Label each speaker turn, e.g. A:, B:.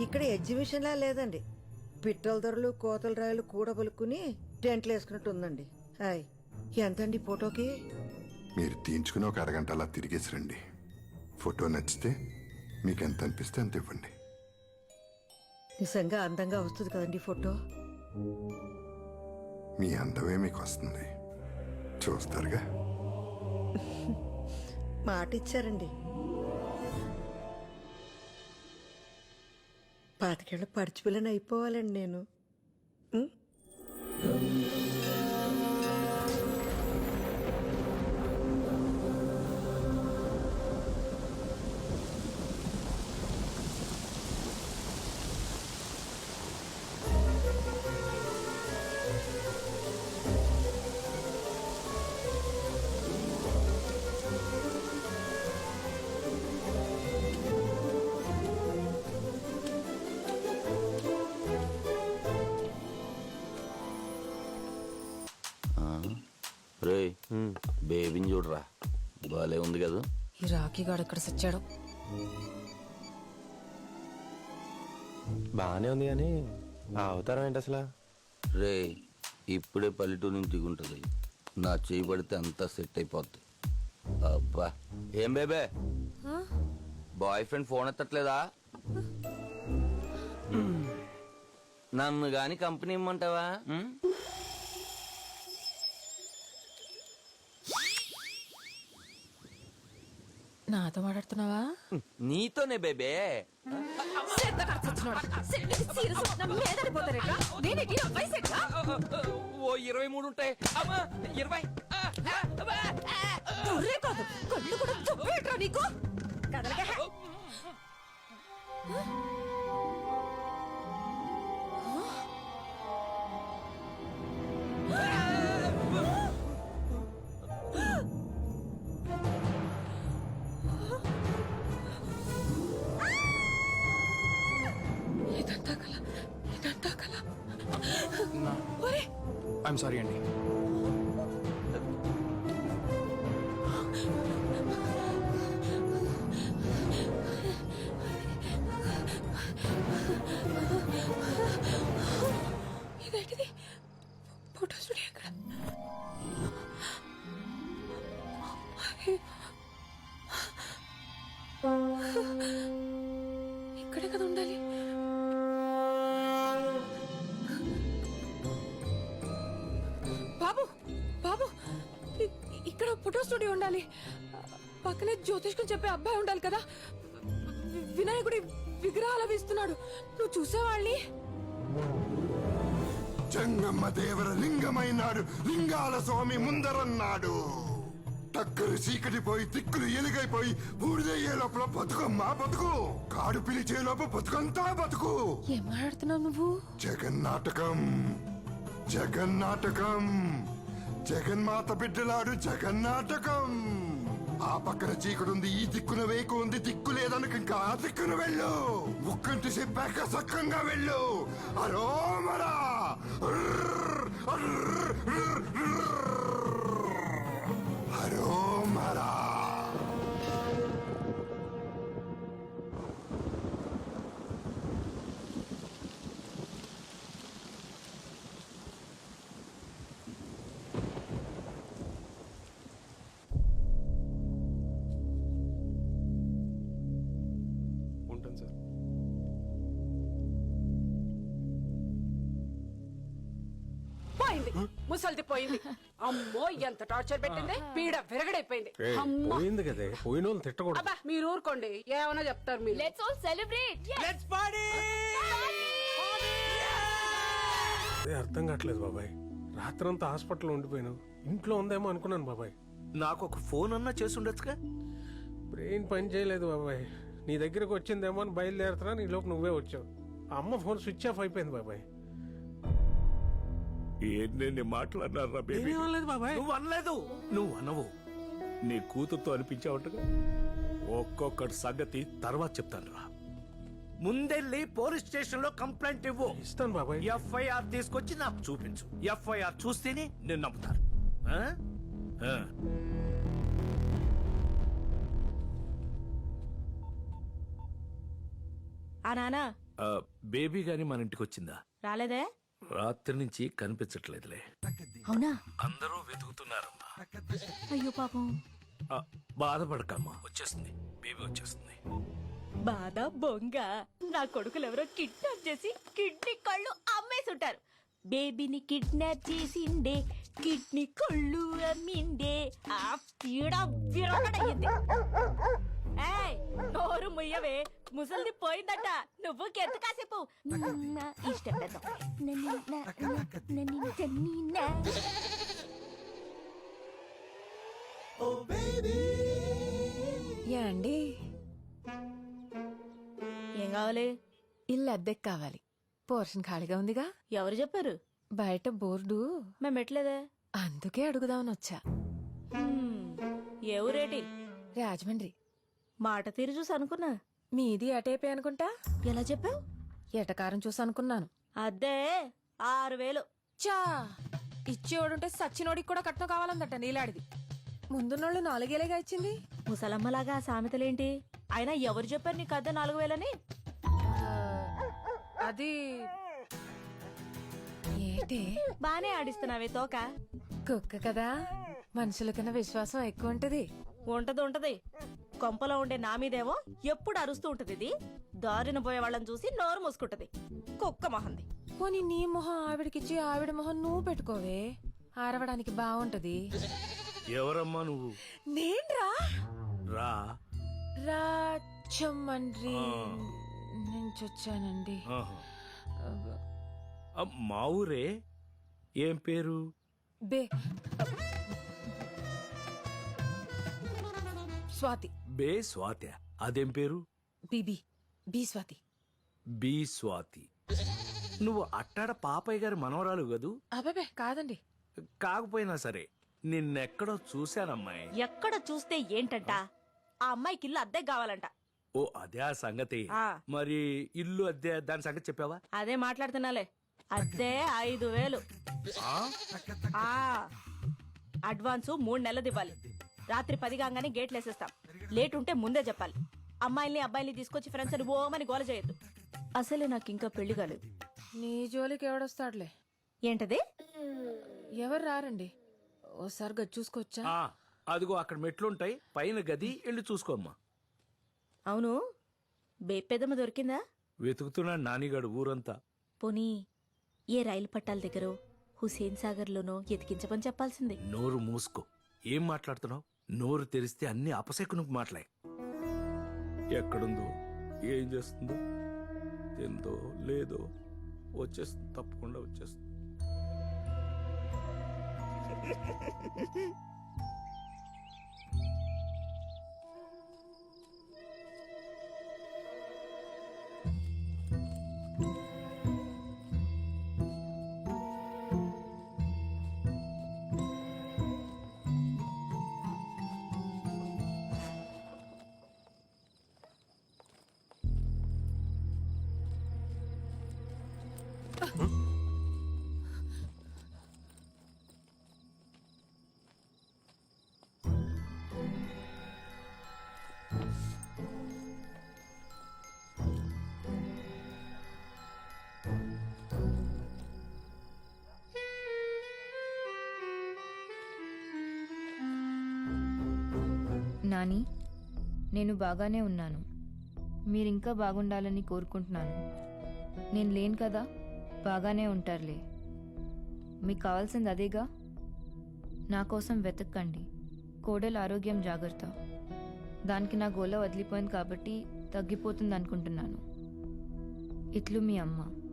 A: ఇక్కడ ఎగ్జిబిషన్లా లేదండి. పిట్టల ధరలు కోతల రాయలు కూడబలుకుని టెంట్లు వేసుకున్నట్టు ఉందండి హాయ్ ఎంతండి ఫోటోకి?
B: మీరు తీయించుకుని ఒక అరగంట అలా తిరిగేసి రండి. ఫోటో నచ్చితే మీకు ఎంత అనిపిస్తే అంత ఇవ్వండి
A: నిజంగా అందంగా వస్తుంది కదండి ఫోటో?
B: మీ అందమే మీకు వస్తుంది చూస్తారుగా?
A: మాట ఇచ్చారండి పాతికేళ్ళ పడిచిపిల్లని అయిపోవాలండి నేను.
C: బాలే ఉంది కదా.
D: ఈ రాఖీ గాడు ఎక్కడ సచ్చాడు.
E: బాగానే ఉంది కానీ ఆ అవతారం ఏంటి అసలు?
C: రే ఇప్పుడే పల్లెటూరు నుంచి దిగుంటది నా చేయి పడితే అంతా సెట్ అయిపోద్ది. అబ్బా. ఏం బేబే? బాయ్ ఫ్రెండ్ ఫోన్ ఎత్తట్లేదా? నన్ను గాని కంపెనీ ఇమ్మంటావా?
D: నాతో మాట్లాడుతున్నావా?
C: నీతోనే బేబే. ఓ ఇరవై మూడు ఉంటాయి. అమ్మా ఇరవై.
D: కళ్ళు కూడా నీకు. కదలకే.
E: ఐఎమ్ సారీ అండి
D: స్టూడియో ఉండాలి. పక్కనే జ్యోతిష్కం చెప్పే అబ్బాయి ఉండాలి కదా. వినాయకుడి విగ్రహాలు వేస్తున్నాడు నువ్వు చూసేవాళ్ళని?
B: జంగమ్మ దేవర లింగమైనాడు. లింగాల స్వామి ముందరన్నాడు. టక్కరు చీకటి పోయి తిక్కులు ఎలుగైపోయి బూడిదయ్యే లోపల బతుకమ్మా బతుకు? కాడు పిలిచే లోపల బతుకంతా బతుకు.
D: ఏం మాట్లాడుతున్నావు నువ్వు?
B: జగన్నాటకం. జగన్నాటకం. జగన్మాత బిడ్డలాడు జగన్నాటకం. ఆ పక్కన చీకడుంది ఈ దిక్కున వేకు ఉంది దిక్కు లేదనుక ఇంకా ఆ దిక్కున వెళ్ళు. ముక్కంటి చెప్పాక సక్కంగా వెళ్ళు. అరోమరా. అరోమరా.
F: పోయింది ముసల్ది పోయింది. అమ్మో ఎంత టార్చర్ పెట్టింది. పీడ విరగడైపోయింది.
E: ఏయ్,
F: అమ్మ.
E: పోయింది కదే. పోయిన వాళ్ళు తిట్టకూడదు.
F: అబ్బా మీరు ఊరుకోండి. ఏమైనా చెప్తారు మీరు.
E: అదే అర్థం కావట్లేదు బాబాయ్. రాత్రంతా హాస్పిటల్లో ఉండిపోయాను. ఇంట్లో ఉందేమో అనుకున్నాను బాబాయ్.
G: నాకు ఒక ఫోన్ అన్నా చేసి ఉండొచ్చుగా?
E: బ్రెయిన్ పని చేయలేదు బాబాయ్. నీ దగ్గరకు వచ్చిందేమో అని బయలుదేరుతున్నా నీ లోపు నువ్వే వచ్చావు. ఆ అమ్మ ఫోన్ స్విచ్ ఆఫ్ అయిపోయింది బాబాయ్.
G: ఏంటి మాట్లాడినారా బేబీ
E: ఏమీ అనలేదు బాబాయ్.
G: నువ్వు అనలేదు. నువ్వు అనవు. నీ కూతురుతో అనిపించావటగా ఒక్కొక్కటి సంగతి తర్వాత చెప్తాను రా. ముందెళ్ళి పోలీస్ స్టేషన్లో కంప్లైంట్ ఇవ్వు.
E: ఇస్తాను బాబాయ్.
G: ఎఫ్ఐఆర్ తీసుకొచ్చి నాకు చూపించు. ఎఫ్ఐఆర్ చూస్తేనే నేను నమ్ముతాను ఆ? ఆ.
H: ఆ నానా.
G: ఆ, బేబీ గాని మన ఇంటికి వచ్చిందా?
H: రాలేదే?
G: రాత్రి నుంచి కనిపించట్లేదులే.
H: అవునా?
G: అందరూ వెతుకుతున్నారమ్మా.
H: అయ్యో పాపం.
G: ఆ, బాధపడకమ్మా. వచ్చేస్తుంది. బేబీ వచ్చేస్తుంది.
H: బాధ బొంగ. నా కొడుకులు ఎవరో కిడ్నాప్ చేసి కిడ్నీ కళ్ళు అమ్మేసి ఉంటారు బేబీని కిడ్నాప్ చేసిండే కిడ్నీ కళ్ళు అమ్మిండే ఆ పీడ విరగడయ్యింది. ఏయ్ నోరు ముయ్యవే. ముసలిది పోయిందట. నువ్వు కెత్తు కాసేపు. నా ఇష్టం పెద్ద నన్ను నా నన్ను నన్ను నా.
D: యాండి
H: ఏం కావాలి?
D: ఇల్లు అద్దెకి కావాలి. పోర్షన్ ఖాళీగా ఉందిగా?
H: ఎవరు చెప్పారు?
D: బయట బోర్డు.
H: మేము ఎట్లేదే
D: అందుకే అడుగుదామని వచ్చా.
H: ఏ ఊరేటి?
D: రాజమండ్రి.
H: మాట తీరు చూసి అనుకున్నా.
D: మీది అటేపే అనుకుంటా?
H: ఎలా చెప్పావు?
D: ఎటకారం చూసి అనుకున్నాను.
H: అద్దే ఆరు వేలు.
D: చా ఇచ్చేవాడుంటే సచ్చినోడికి కూడా కట్నం కావాలందట నీలాడిది. ముందున్నోళ్ళు నాలుగేలేగా ఇచ్చింది?
H: ముసలమ్మలాగా ఆ సామెతలేంటి? అయినా ఎవరు చెప్పారు నీకు అద్దె నాలుగు వేలని?
D: అది ఏంటి?
H: బానే ఆడిస్తున్నావే తోక.
D: కుక్క కదా? మనుషుల కన్నా విశ్వాసం ఎక్కువ ఉంటది
H: ఉంటది ఉంటది. కొంపలో ఉండే నా మీదేమో ఎప్పుడు అరుస్తూ ఉంటది ఇది. దారిన పోయే వాళ్ళని చూసి నోరు మూసుకుంటది. కుక్క మహంది.
D: పోనీ నీ మొహం ఆవిడకిచ్చి ఆవిడ మొహం నువ్వు పెట్టుకోవే. ఆరవడానికి బాగుంటది
G: ఎవరమ్మా నువ్వు?
D: నేన్రా
G: రా.
D: రాచమండ్రి
G: ఆ.
D: నుంచి వచ్చానండి.
G: ఆహా. మా ఊరే? ఏం పేరు?
D: బే స్వాతి.
G: బే స్వాతి. అదేం పేరు?
D: బీబీ. బి స్వాతి.
G: బి స్వాతి. నువ్వు అట్టాడ పాపయ్య గారి మనవరాలు కదూ?
D: అబ్బాబే కాదండి.
G: కాకపోయినా సరే నిన్నెక్కడో చూశానమ్మాయి.
H: ఎక్కడ చూస్తే ఏంటంట? ఆ అమ్మాయికి ఇల్లు అద్దె కావాలంట.
G: ఓ అదే ఆ సంగతి.
H: ఆ.
G: మరి ఇల్లు అద్దె దాని సంగతి చెప్పావా?
H: అదే మాట్లాడుతున్నాలే. అద్దె ఐదు వేలు.
G: ఆ?
H: ఆ. అడ్వాన్సు మూడు నెలలు ఇవ్వాలి. రాత్రి పది కాగానే గేట్లు వేసేస్తాం. లేట్ ఉంటే ముందే చెప్పాలి. అమ్మాయిల్ని అబ్బాయిల్ని తీసుకొచ్చి ఫ్రెండ్స్ అని ఓమని గోల చేయొద్దు. అసలే నాకు ఇంకా పెళ్ళి కాలేదు.
D: నీ జోలికి ఎవడొస్తాడులే?
H: ఏంటది?
D: ఎవరు రారండి? ఓసారి గది చూసుకోవచ్చా?
G: ఆ, అదిగో అక్కడ మెట్లుంటాయి. పైన గది వెళ్ళి చూసుకోమ్మా.
H: అవును. బేపెదమ్మ దొరికిందా?
G: వెతుకుతున్నాడు నానిగాడు ఊరంతా.
H: పోనీ ఏ రైలు పట్టాల దగ్గర హుసేన్ సాగర్లోనో ఎతికించమని చెప్పాల్సింది.
G: నోరు మూసుకో. ఏం మాట్లాడుతున్నావు? నోరు తెరిస్తే అన్ని అపశకునికి మాట్లాయి ఎక్కడుందో ఏం చేస్తుందో తిందో లేదో వచ్చేస్తుంది తప్పకుండా వచ్చేస్తుంది.
I: నాని నేను బాగానే ఉన్నాను. మీరింకా బాగుండాలని కోరుకుంటున్నాను. నేను లేను కదా బాగానే ఉంటారులే. మీకు కావాల్సింది అదేగా? నా కోసం వెతక్కండి. కోడల ఆరోగ్యం జాగ్రత్త. దానికి నా గోల వదిలిపోయింది కాబట్టి తగ్గిపోతుంది అనుకుంటున్నాను ఇట్లు మీ అమ్మ.